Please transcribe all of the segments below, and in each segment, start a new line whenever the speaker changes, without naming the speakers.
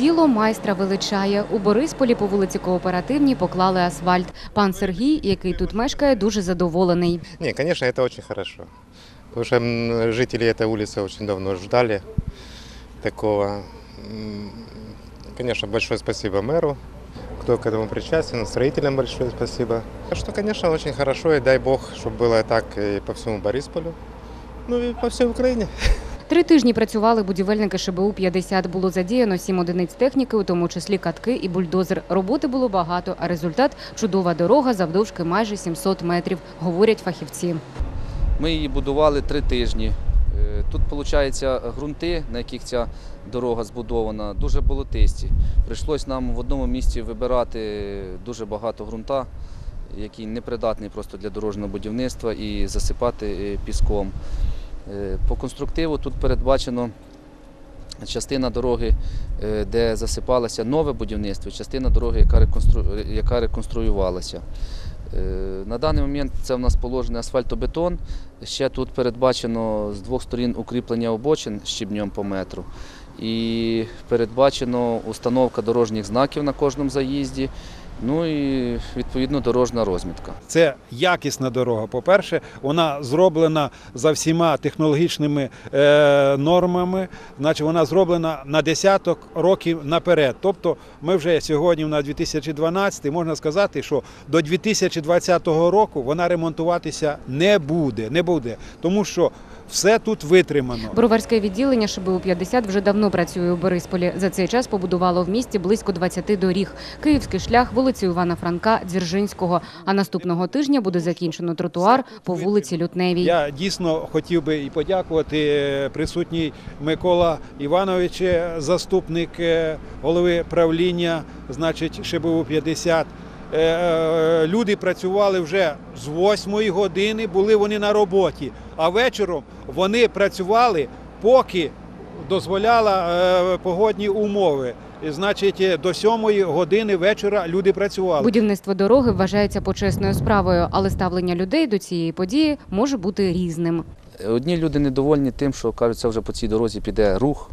діло майстра величає. У Борисполі по вулиці Кооперативній поклали асфальт. Пан Сергій, який тут мешкає, дуже задоволений.
Не, конечно, это очень хорошо. Потому что м, жители этой улицы очень давно ждали такого. М, Конечно, большое спасибо мэру, кто к этому причастен, строителям большое спасибо. Так Что, конечно, очень хорошо, и дай бог, чтобы было так и по всему Борисполю, ну и по всей Украине.
Три тижні працювали будівельники ШБУ 50. Було задіяно сім одиниць техніки, у тому числі катки і бульдозер. Роботи було багато, а результат чудова дорога завдовжки майже 700 метрів, говорять фахівці.
Ми її будували три тижні. Е, Тут, виходить, ґрунти, на яких ця дорога збудована, дуже болотисті. Прийшлось нам в одному місці вибирати дуже багато ґрунта, який непридатний просто для дорожнього будівництва, і засипати е, піском. Е, По конструктиву тут передбачено частина дороги, е, де засипалося нове будівництво, частина дороги, яка, реконстру... яка реконструювалася. Е, На даний момент це в нас положений асфальтобетон. Ще тут передбачено з двох сторін укріплення обочин щебнем по метру. І передбачено установка дорожніх знаків на кожному заїзді. Ну і відповідно дорожна розмітка.
Це якісна дорога. По-перше, вона зроблена за всіма технологічними е, нормами, значить вона зроблена на десяток років наперед. Тобто ми вже сьогодні на 2012 можна сказати, що до 2020 року вона ремонтуватися не буде. Не буде, тому що все тут витримано.
Броварське відділення ШБУ 50 вже давно працює у Борисполі. За цей час побудувало в місті близько 20 доріг. Київський шлях, вулицю Івана Франка, Дзержинського. А наступного тижня буде закінчено тротуар по вулиці Лютневій.
Я дійсно хотів би і подякувати е, присутній Микола Іванович, е, заступник е, голови правління, значить ШБУ 50. Е, е, Люди працювали вже з 8 години, були вони на роботі, а вечором вони працювали, поки дозволяла погодні умови. Значить, е, до 7 години вечора люди працювали.
Будівництво дороги вважається почесною справою, але ставлення людей до цієї події може бути різним.
Одні люди недовольні тим, що кажуть, це вже по цій дорозі піде рух,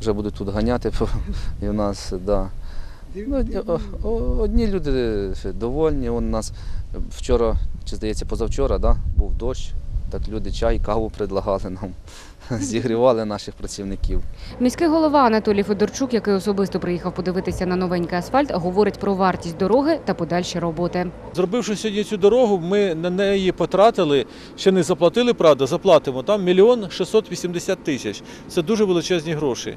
вже будуть тут ганяти. І в нас, да. Ну, одні- люди довольні. У нас вчора, чи здається, позавчора, да, був дощ. Так люди чай, каву предлагали нам, зігрівали наших працівників.
Міський голова Анатолій Федорчук, який особисто приїхав подивитися на новенький асфальт, говорить про вартість дороги та подальші роботи.
Зробивши сьогодні цю дорогу, ми на неї потратили, ще не заплатили, правда, заплатимо там мільйон 680 тисяч. Це дуже величезні гроші.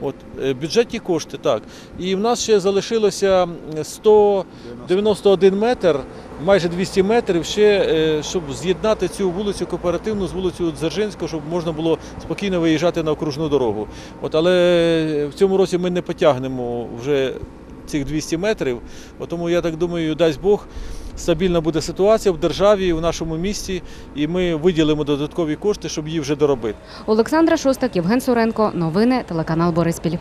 От, е, бюджетні кошти, так. І в нас ще залишилося 191 метр, майже 200 метрів, ще, е, щоб з'єднати цю вулицю кооперативну з вулицею Дзержинського, щоб можна було спокійно виїжджати на окружну дорогу. От, але в цьому році ми не потягнемо вже цих 200 метрів. Тому я так думаю, дасть Бог, стабільна буде ситуація в державі, в нашому місті, і ми виділимо додаткові кошти, щоб її вже доробити.
Олександра Шостак, Євген Суренко. Новини телеканал Бориспіль.